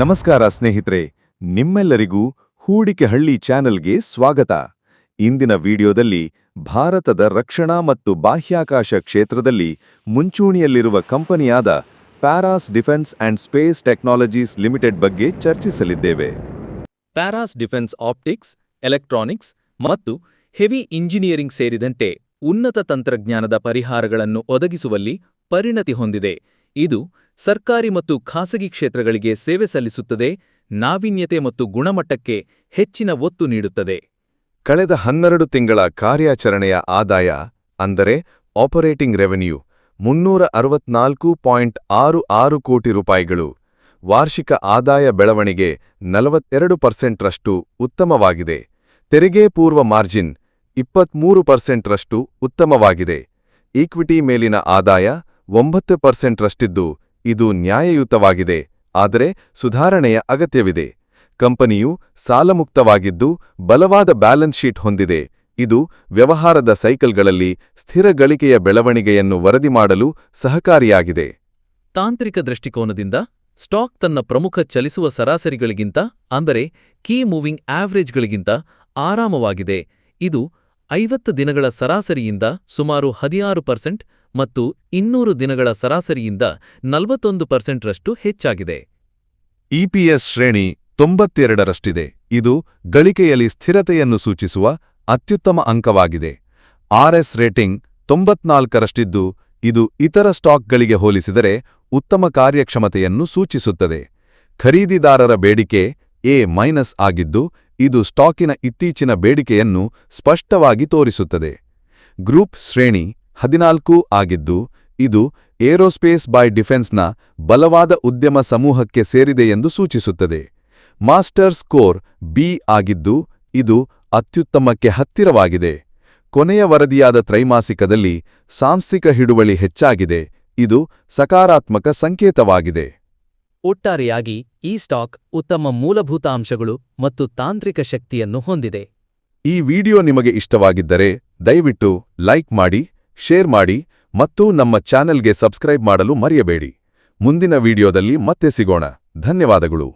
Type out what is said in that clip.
ನಮಸ್ಕಾರ ಸ್ನೇಹಿತರೆ, ನಿಮ್ಮೆಲ್ಲರಿಗೂ ಹೂಡಿಕೆ ಹಳ್ಳಿ ಚಾನೆಲ್ಗೆ ಸ್ವಾಗತ. ಇಂದಿನ ವಿಡಿಯೋದಲ್ಲಿ ಭಾರತದ ರಕ್ಷಣಾ ಮತ್ತು ಬಾಹ್ಯಾಕಾಶ ಕ್ಷೇತ್ರದಲ್ಲಿ ಮುಂಚೂಣಿಯಲ್ಲಿರುವ ಕಂಪನಿಯಾದ Paras defence and space technologies limited ಬಗ್ಗೆ ಚರ್ಚಿಸಲಿದ್ದೇವೆ. ಪ್ಯಾರಾಸ್ ಡಿಫೆನ್ಸ್ ಆಪ್ಟಿಕ್ಸ್, ಎಲೆಕ್ಟ್ರಾನಿಕ್ಸ್ ಮತ್ತು ಹೆವಿ ಇಂಜಿನಿಯರಿಂಗ್ ಸೇರಿದಂತೆ ಉನ್ನತ ತಂತ್ರಜ್ಞಾನದ ಪರಿಹಾರಗಳನ್ನು ಒದಗಿಸುವಲ್ಲಿ ಪರಿಣತಿ ಹೊಂದಿದೆ. ಇದು ಸರ್ಕಾರಿ ಮತ್ತು ಖಾಸಗಿ ಕ್ಷೇತ್ರಗಳಿಗೆ ಸೇವೆ ಸಲ್ಲಿಸುತ್ತದೆ, ನಾವೀನ್ಯತೆ ಮತ್ತು ಗುಣಮಟ್ಟಕ್ಕೆ ಹೆಚ್ಚಿನ ಒತ್ತು ನೀಡುತ್ತದೆ. ಕಳೆದ ಹನ್ನೆರಡು ತಿಂಗಳ ಕಾರ್ಯಾಚರಣೆಯ ಆದಾಯ, ಅಂದರೆ ಆಪರೇಟಿಂಗ್ ರೆವೆನ್ಯೂ ಮುನ್ನೂರ ಅರವತ್ನಾಲ್ಕು ಪಾಯಿಂಟ್ ಆರು ಆರು ಕೋಟಿ ರೂಪಾಯಿಗಳು. ವಾರ್ಷಿಕ ಆದಾಯ ಬೆಳವಣಿಗೆ ನಲವತ್ತೆರಡು ಪರ್ಸೆಂಟ್ರಷ್ಟು ಉತ್ತಮವಾಗಿದೆ. ತೆರಿಗೆ ಪೂರ್ವ ಮಾರ್ಜಿನ್ ಇಪ್ಪತ್ಮೂರು ಪರ್ಸೆಂಟ್ರಷ್ಟು ಉತ್ತಮವಾಗಿದೆ. ಈಕ್ವಿಟಿ ಮೇಲಿನ ಆದಾಯ ಒಂಬತ್ತು ಪರ್ಸೆಂಟ್ರಷ್ಟಿದ್ದು ಇದು ನ್ಯಾಯಯುತವಾಗಿದೆ, ಆದರೆ ಸುಧಾರಣೆಯ ಅಗತ್ಯವಿದೆ. ಕಂಪನಿಯು ಸಾಲಮುಕ್ತವಾಗಿದ್ದು ಬಲವಾದ ಬ್ಯಾಲೆನ್ಸ್ ಶೀಟ್ ಹೊಂದಿದೆ, ಇದು ವ್ಯವಹಾರದ ಸೈಕಲ್ಗಳಲ್ಲಿ ಸ್ಥಿರ ಗಳಿಕೆಯ ಬೆಳವಣಿಗೆಯನ್ನು ವರದಿ ಮಾಡಲು ಸಹಕಾರಿಯಾಗಿದೆ. ತಾಂತ್ರಿಕ ದೃಷ್ಟಿಕೋನದಿಂದ, ಸ್ಟಾಕ್ ತನ್ನ ಪ್ರಮುಖ ಚಲಿಸುವ ಸರಾಸರಿಗಳಿಗಿಂತ, ಅಂದರೆ ಕೀ ಮೂವಿಂಗ್ ಆವರೇಜ್ಗಳಿಗಿಂತ ಆರಾಮವಾಗಿದೆ, ಇದು ಐವತ್ತು ದಿನಗಳ ಸರಾಸರಿಯಿಂದ ಸುಮಾರು ಹದಿನಾರು ಪರ್ಸೆಂಟ್ ಮತ್ತು ಇನ್ನೂರು ದಿನಗಳ ಸರಾಸರಿಯಿಂದ ನಲವತ್ತೊಂದು ಪರ್ಸೆಂಟ್ರಷ್ಟು ಹೆಚ್ಚಾಗಿದೆ. ಇಪಿಎಸ್ ಶ್ರೇಣಿ ತೊಂಬತ್ತೆರಡರಷ್ಟಿದೆ. ಇದು ಗಳಿಕೆಯಲ್ಲಿ ಸ್ಥಿರತೆಯನ್ನು ಸೂಚಿಸುವ ಅತ್ಯುತ್ತಮ ಅಂಕವಾಗಿದೆ. ಆರ್ಎಸ್ ರೇಟಿಂಗ್ ತೊಂಬತ್ನಾಲ್ಕರಷ್ಟಿದ್ದು, ಇದು ಇತರ ಸ್ಟಾಕ್ಗಳಿಗೆ ಹೋಲಿಸಿದರೆ ಉತ್ತಮ ಕಾರ್ಯಕ್ಷಮತೆಯನ್ನು ಸೂಚಿಸುತ್ತದೆ. ಖರೀದಿದಾರರ ಬೇಡಿಕೆ ಎ ಮೈನಸ್ ಆಗಿದ್ದು ಇದು ಸ್ಟಾಕಿನ ಇತ್ತೀಚಿನ ಬೇಡಿಕೆಯನ್ನು ಸ್ಪಷ್ಟವಾಗಿ ತೋರಿಸುತ್ತದೆ. ಗ್ರೂಪ್ ಶ್ರೇಣಿ ಹದಿನಾಲ್ಕು ಆಗಿದ್ದು, ಇದು ಏರೋಸ್ಪೇಸ್ ಬೈ ಡಿಫೆನ್ಸ್ನ ಬಲವಾದ ಉದ್ಯಮ ಸಮೂಹಕ್ಕೆ ಸೇರಿದೆ ಎಂದು ಸೂಚಿಸುತ್ತದೆ. ಮಾಸ್ಟರ್ ಸ್ಕೋರ್ ಬಿ ಆಗಿದ್ದು, ಇದು ಅತ್ಯುತ್ತಮಕ್ಕೆ ಹತ್ತಿರವಾಗಿದೆ. ಕೊನೆಯ ವರದಿಯಾದ ತ್ರೈಮಾಸಿಕದಲ್ಲಿ ಸಾಂಸ್ಥಿಕ ಹಿಡುವಳಿ ಹೆಚ್ಚಾಗಿದೆ. ಇದು ಸಕಾರಾತ್ಮಕ ಸಂಕೇತವಾಗಿದೆ. ಒಟ್ಟಾರೆಯಾಗಿ ಈ ಸ್ಟಾಕ್ ಉತ್ತಮ ಮೂಲಭೂತ ಅಂಶಗಳು ಮತ್ತು ತಾಂತ್ರಿಕ ಶಕ್ತಿಯನ್ನು ಹೊಂದಿದೆ. ಈ ವಿಡಿಯೋ ನಿಮಗೆ ಇಷ್ಟವಾಗಿದ್ದರೆ ದಯವಿಟ್ಟು ಲೈಕ್ ಮಾಡಿ, ಶೇರ್ ಮಾಡಿ ಮತ್ತು ನಮ್ಮ ಚಾನೆಲ್ಗೆ ಸಬ್ಸ್ಕ್ರೈಬ್ ಮಾಡಲು ಮರೆಯಬೇಡಿ. ಮುಂದಿನ ವಿಡಿಯೋದಲ್ಲಿ ಮತ್ತೆ ಸಿಗೋಣ. ಧನ್ಯವಾದಗಳು.